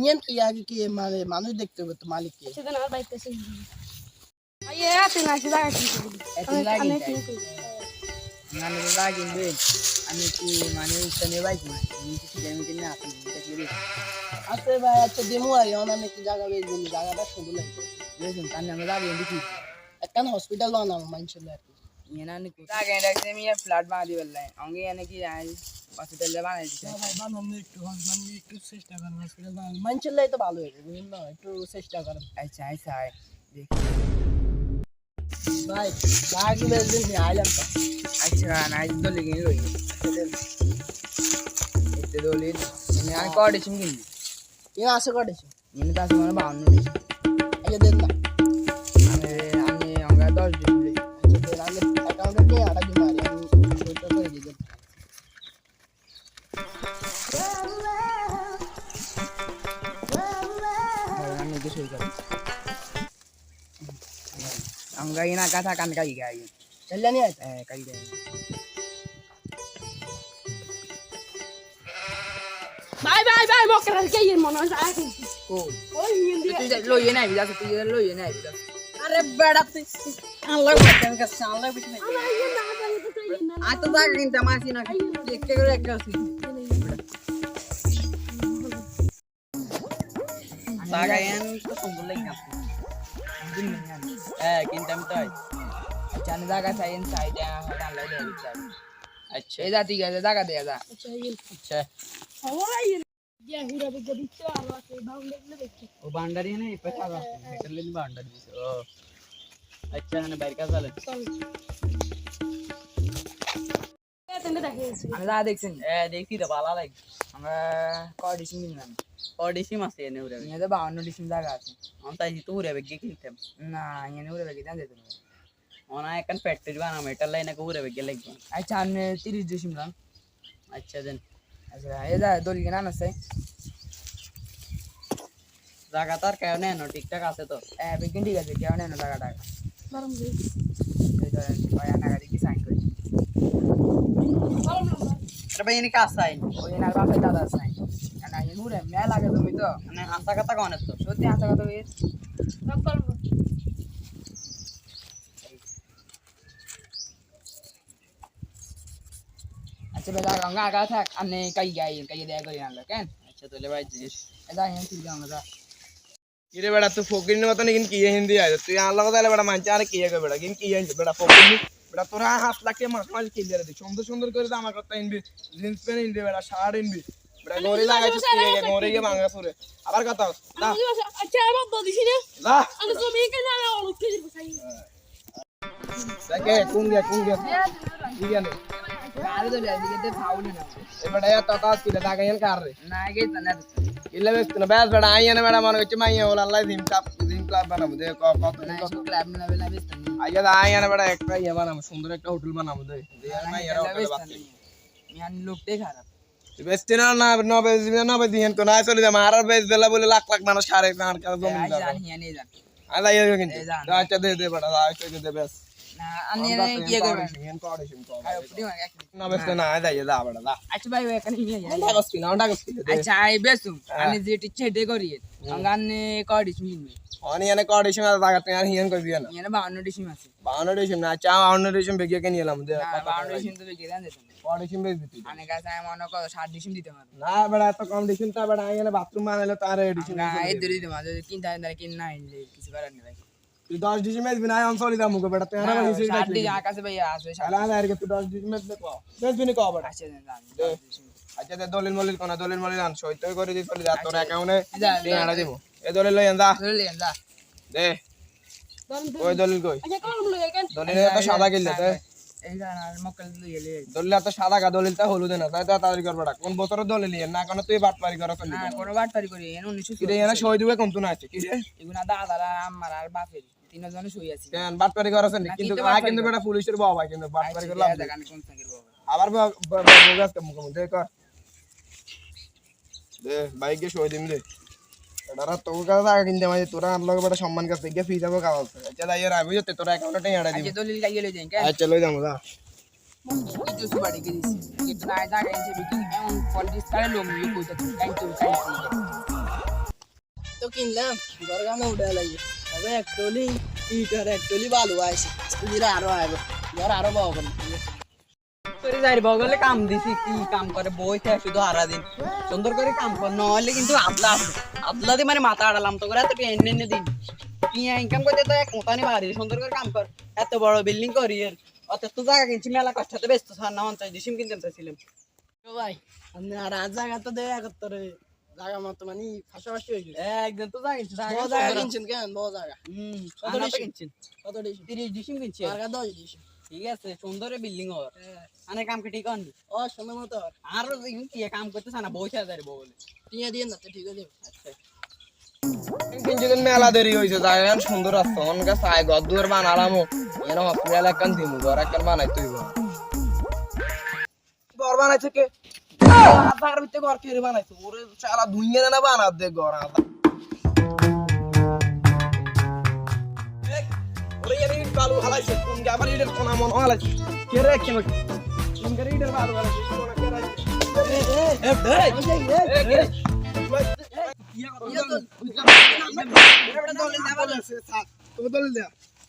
Yen কি? আগে কি মানে মানুষ দেখতে হবে তো মালিক কে? সেদিন আমার বাইক কাছে আইয়ে আছে না সেটা আছে এত লাগি মানে লাগি বে। আমি কি মানে ইসনে বাইক আচ্ছা ভাই আচ্ছা দেমু আর অনানে কি জায়গা বেজবি জায়গাটা সুন্দর লাগবে বুঝুন তাহলে আমরা লাগি দেখি। একখান হসপিটাল আর কি। নি আমি ফ্ল্যাট বানাই বললাই আঙ্গে এনে কি আই হসপিটাল বানাই দিছে ভাই বানানো একটু মানে একটু চেষ্টা করেন হসপিটাল বানানো মানছিল তো ভালো হয়েছে বুঝলেন না একটু চেষ্টা করেন আচ্ছা আচ্ছা দেখি ভাই জায়গা বেজবেন নি আইলাম তো আচ্ছা না আজ তো লেগে রই এতে দলিল আমি আর কড়ে চিংগিন এ আসে কটেছে এনে তাস মানে বাউন্ন দিছে আগে দেন আমি তো সই করি আঙ্গা ইনা কথা কান কাই গাই। চল্লা নিয়ে আইতা এ কাই গাই। বাই বাই বাই মকর কে ইয়ে মনে হয় আছে কো ওই হিন্দি তুই লই নাই বিদাস তুই লই নাই বিদাস আরে বেড়া তুই আল্লাহ বাচ্চান কাছে আল্লাহ বিট নাই আমার ইয়ে না জানি তো তুই ইয়ে না আ তো দাগ কিনতে না দেখতে করে একটা আছে তো লাগে না কিন্তু আমি তাই আচ্ছা দাগা দিয়া হুরা আর আছে দেখি ও না পেছা আছে এটা লেন বান্ডারি দিছে ও আচ্ছা মানে বাইরে কাজ দেখিয়েছি আমি যা দেখছেন এ দেখি তো ভালো লাগে আমরা কয় ডিসিম নিলাম কয় ডিসিম আছে এনে উড়ে এনে তো বাউন্ন ডিসিম জায়গা আছে আমি তাই তো উড়ে বেগে কিনতাম না এনে উড়ে বেগে জানতে তুমি ওনা এখন ফ্যাক্টরি বানাম এটা লাইনে উড়ে বেগে লাগবে আচ্ছা আমি তিরিশ ডিসিম লাম আচ্ছা দেন আচ্ছা এই যা দলি কেনা আছে জায়গা তার কেউ নেই না ঠিকঠাক আছে তো এ বেগিন ঠিক আছে কেউ নেই না টাকা টাকা গরম দিয়ে এই ধরেন কয় টাকা দিয়ে সাইন করি গরম নাম্বার এটা ভাই এনে কাজ চাই ওই এনার বাপের দাদা সাইন উড়ে মেলা লাগে তুমি তো। মানে হাসা কথা কনের তো? সত্যি আসা কথা গরম আচ্ছা বেলা গঙ্গা আগা থাক আমি কাই গাই কাই দেয়া করি আনলো কেন? আচ্ছা তাহলে ভাই জিনিস এটা হেন ঠিক আমরা কিরে বেটা তুই ফকির মতন কিন কি হিন্দি আছে তুই আল্লাহ কথা বেটা মানছে আরে কি হবে বেটা কিন কি হিন্দি বেটা ফকির বেটা তোরা হাত লাখে মাছ মাছ কিনলে রে সুন্দর সুন্দর করে আমার কথা ইনবি জিন্স প্যান্ট ইনবি বেটা শার্ট ইনবি বেটা লাগাইছিস কি গিয়ে ভাঙা সুরে আবার কথা না আচ্ছা আমার তো না না আমি তো মেয়ে কেন আমি অনেক কিছু বসাই দেখে কোন গে কোন গে ঠিক আছে আরে তো দিকে ফাউল না এ বেটা এত কাজ দাগাইন কার রে না গে না ইল্লে বেস্ত না ব্যাস বেটা আইয়ানে বেটা মনে হচ্ছে মাইয়া ওলা আল্লাহ জিম ক্লাব জিম ক্লাব বানাবো দে কত কত ক্লাব না বেলা বেস্ত আইয়া দা একটা ইয়ে বানাবো সুন্দর একটা হোটেল বানাবো দে দিয়ে মাইয়া হোটেল বানাবো মিয়ান লোকটাই খারাপ বেচতে না না না বেচবি না বেচবি তো না চলে যা মারার বেচ বেলা বলে লাখ লাখ মানুষ খারে আর জমি জান। আচ্ছা দে দে আচ্ছা দে দে বেশ বাথরুম বানাইলে তার কিছু করার নেই তুই 10 ডিসিশন বেচ বিনা আমি সরি দাম মুকে তুই আর বেশি ষাট ডিসিম আকাশে ভাই আর কে তুই 10 ডিসিশন বেচ দে কো? বেচ বিনি কো বড় আচ্ছা দে। দলিল মলিল কোনা দলিল মলিল আন সইতে করে দি চলে যা তোর অ্যাকাউন্টে যা আড়া দিব। এ দলিল লই আন্দা লিয়েন যা। দে। ওই দলিল কই? আচ্ছা কেন? দলিল এত সাদা কিনলে তে দলিল সাদা কা দলিল তা হলুদ না তাই তাড়াতাড়ি কোন বছরের দলিল না কোন তুই বাট পারি কর চলি না কোনো বাটপারি করি এন উনিশশো কি রে এনা সই দিবে কোন তুই না আছে কি রে এগুলা দাদারা আমার আর বাপের তিনজনে শুই আছি। কেন বাট পারি চলি কিন্তু কিন্তু কিন্তু বেটা পুলিশের বাবা কিন্তু বাট করলাম আমি কোন সাকির বাবা। আবার বোগাস কে মুখ মুখ কর দে বাইকে সই দিম দে এটারা তোর কাছে টাকা কিনতে তোরা আমার লগে বেটা সম্মান কাছে গিয়ে ফি যাব কাগজ আচ্ছা তাই আর আমি যেতে তোরা অ্যাকাউন্টে আড়া দিব। আজকে দলিল গাইয়ে লই যাই আচ্ছা লই যাব না তো কিনলাম দরকার উঠে লাগে তবে একটলি ইটার একটলি ভালো আছে দিলে আরও আইব ধর আরও বাবা করব করে যাই বগলে কাম দিছি, কি কাম করে বই থাকে শুধু সুন্দর করে কাম কর, নহলে কিন্তু আদলা আছে আদলা মানে মাথা আড়ালাম তো করে, এত টেন এনে দিন। টিয়া ইনকাম করতে তো এক মোটানি বাড়ি, সুন্দর করে কাম কর। এত বড় বিল্ডিং করি এর অত তো জায়গা কিনছি, মেলা কষ্টতে ব্যস্ত থার না অঞ্চল ডিসিম কিনতে আপনি আর আজ জায়গা তো দেয় একত্তরে জায়গা মতো মানে পাশাপাশি হয়ে গেছে। একদম তো কিনছি বড় জায়গা কিনছেন? কেন? বড় জায়গা। হুম কত কত ডিসিম? কিনছেন? কত দিয়েছেন তিরিশ ডিসিম কিনছি টাকা দশ দিয়েছেন ঠিক আছে সুন্দর বিল্ডিং ওর। মানে কাম কি ঠিক হননি ও সময় মতো আর আর কি কাম করতেছ না বসে আছে বলে। টিয়া দিয়ে না ঠিক আছে। আচ্ছা। কিন্তু মেলা দেরি হয়েছে জায়গা সুন্দর আছে। অনেক চাই ঘর দুয়ার বানালামো এর হসপিটাল একখান দিমু ঘর একখান বানাই তুই ঘর বানাইছে কে? আধার ভিতরে ঘর কে বানাইছে ওরে সারা দুইয়া না বানা দে ঘর আধা এই, ওরে এর ইট বালু হালাইছে কোন গাবার ইটের কোনা মন হালাইছে কে রে কে কোন গাড়ি ইটের বালু হালাইছে কোনা কে রে এ এই এই তেরিয়ান তো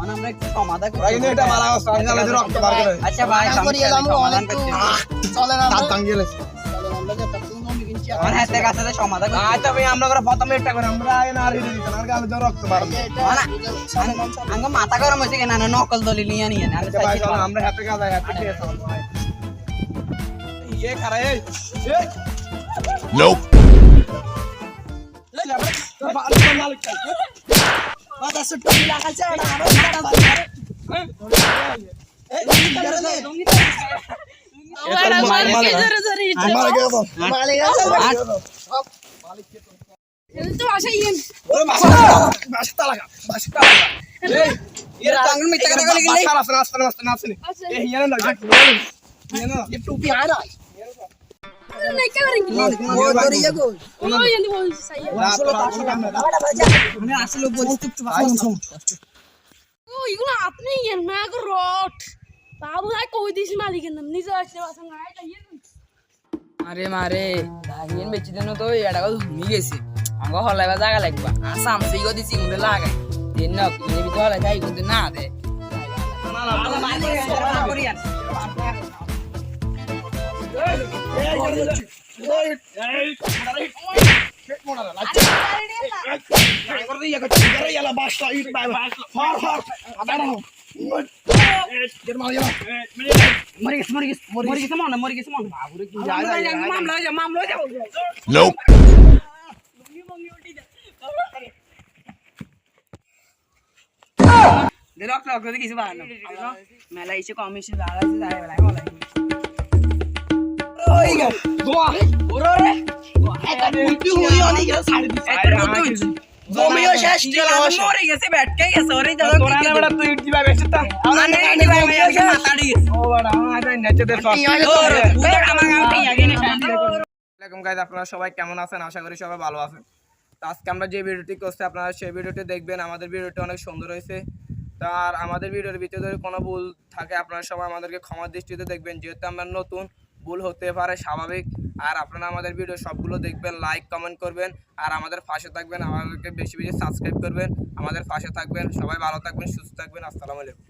আমরা একটু সমাধান করি আচ্ছা ভাই করি সমাধান করছি চলে না আমরা চলে আমরা যে তখন জমি কিনছি অন হাতে কাছে সমাধান করছি মানে আঙ্গ মাথা গরম হয়েছে কেন নকল দলিল নিয়ে নিয়ে না। আমরা হাতে কাজ ইয়ে বল সাই আমি আসলে বলছি চুপ ও ইগুলো আপনি ইয়েন না গো রট বাবু ভাই কই দিছি মালিকের নাম নিজে আসলে বাসা নাই তাই ইয়েন আরে মারে বেচি দেন তো এটা ঘুমি গেছে। আমাকে হলাইবা জায়গা লাগবা। আসাম সেই গো দিছি দিন না মরে গেছে মরে গেছে মরে গেছে মনে মরে গেছে মনে বাবুরে কি মামলা হয়ে যাও মামলা হয়ে যাও রক্ত রক্ত কিছু বাড়ানো মেলা এসে কম জমিও শেষ মরে গেছে ব্যাটকে গেছে ওরে তুই দিবা বেশি তা। ও বড় আমার নেচে দে আসসালামাইকুম গাইজ আপনারা সবাই কেমন আছেন? আশা করি সবাই ভালো আছেন। তো আজকে আমরা যে ভিডিওটি করছি আপনারা সেই ভিডিওটি দেখবেন। আমাদের ভিডিওটি অনেক সুন্দর হয়েছে। তার আমাদের ভিডিওর ভিতরে যদি কোনো ভুল থাকে আপনারা সবাই আমাদেরকে ক্ষমা দৃষ্টিতে দেখবেন। যেহেতু আমরা নতুন ভুল হতে পারে, স্বাভাবিক। আর আপনারা আমাদের ভিডিও সবগুলো দেখবেন লাইক কমেন্ট করবেন। আর আমাদের পাশে থাকবেন, আমাদেরকে বেশি বেশি সাবস্ক্রাইব করবেন। আমাদের পাশে থাকবেন, সবাই ভালো থাকবেন, সুস্থ থাকবেন, আসসালামু আলাইকুম।